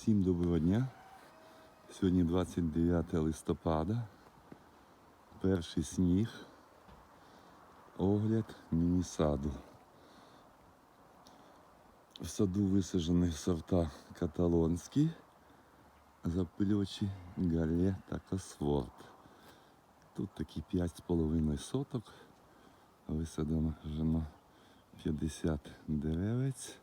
Всім доброго дня. Сьогодні 29 листопада. Перший сніг. Огляд міні-саду. В саду висаджені сорта каталонські, запильочі, гале та косворд. Тут такі 5,5 соток. Висадено 50 деревець.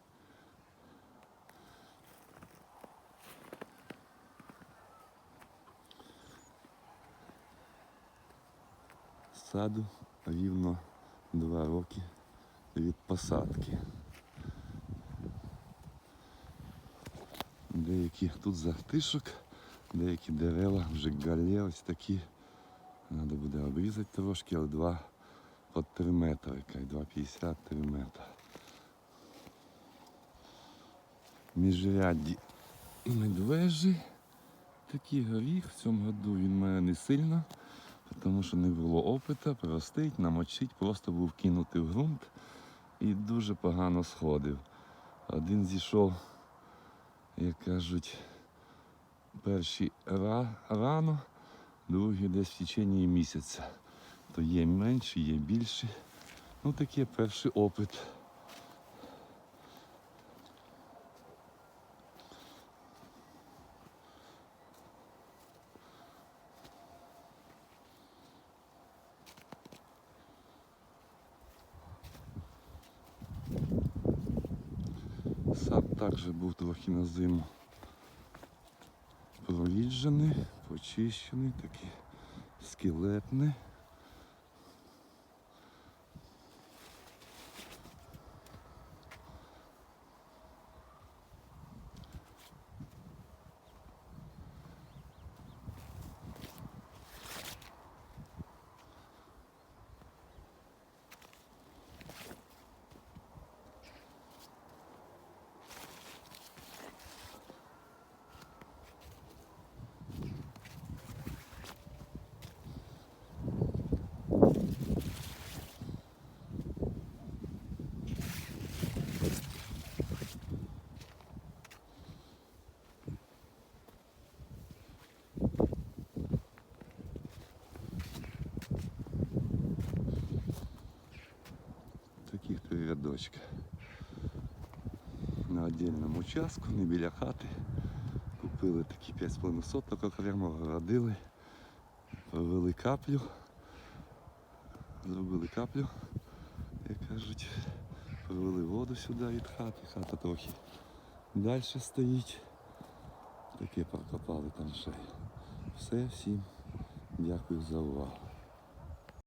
Саду рівно два роки від посадки. Деякі тут захтишок, деякі дерева вже галє ось такі. Треба буде обрізати трошки, але два по 3 метри, 2,50 3 метри. Міжрядді медвежі. Такий горіх. В цьому году він мене не сильно, тому що не було опиту, простить, намочить, просто був кинутий в ґрунт і дуже погано сходив. Один зійшов, як кажуть, перший ра- рано, другий десь в течение місяця. То є менші, є більші. Ну таке перший опит. Сад також був трохи на зиму проріджений, почищений, такий скелетний. Три. На отдельному участку, не біля хати. Купили такі 5,5 соток окремо, огородили, провели каплю, зробили каплю, як кажуть, провели воду сюди від хати, хата трохи далі стоїть. Таке прокопали там ще. Все, всім дякую за увагу.